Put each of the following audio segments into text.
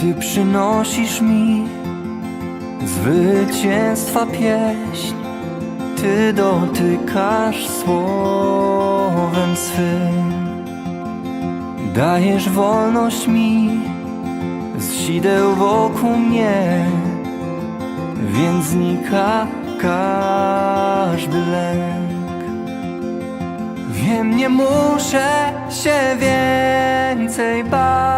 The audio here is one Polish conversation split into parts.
Ty przynosisz mi zwycięstwa pieśń. Ty dotykasz słowem swym. Dajesz wolność mi z sideł wokół mnie Więc znika każdy lęk. Wiem, nie muszę się więcej bać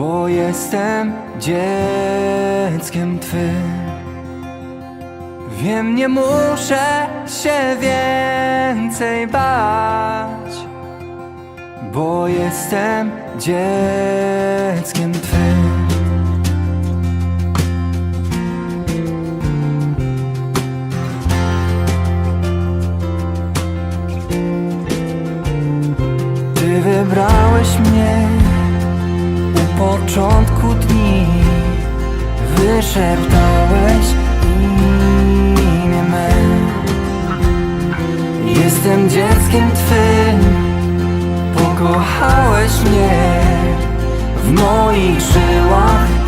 Bo jestem dzieckiem Twym. Wiem, nie muszę się więcej bać Bo jestem dzieckiem Twym. Ty wybrałeś mnie początku dni Wyszeptałeś imię. Me Jestem dzieckiem Twym Pokochałeś mnie W moich żyłach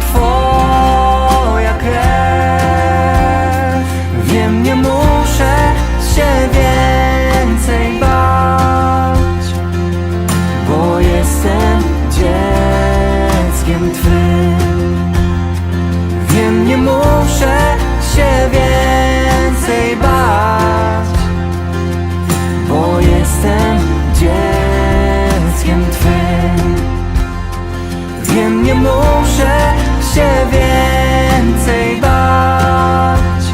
muszę się więcej bać,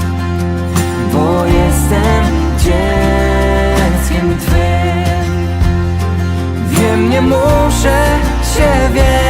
bo jestem dzieckiem Twym. Wiem, nie muszę się więcej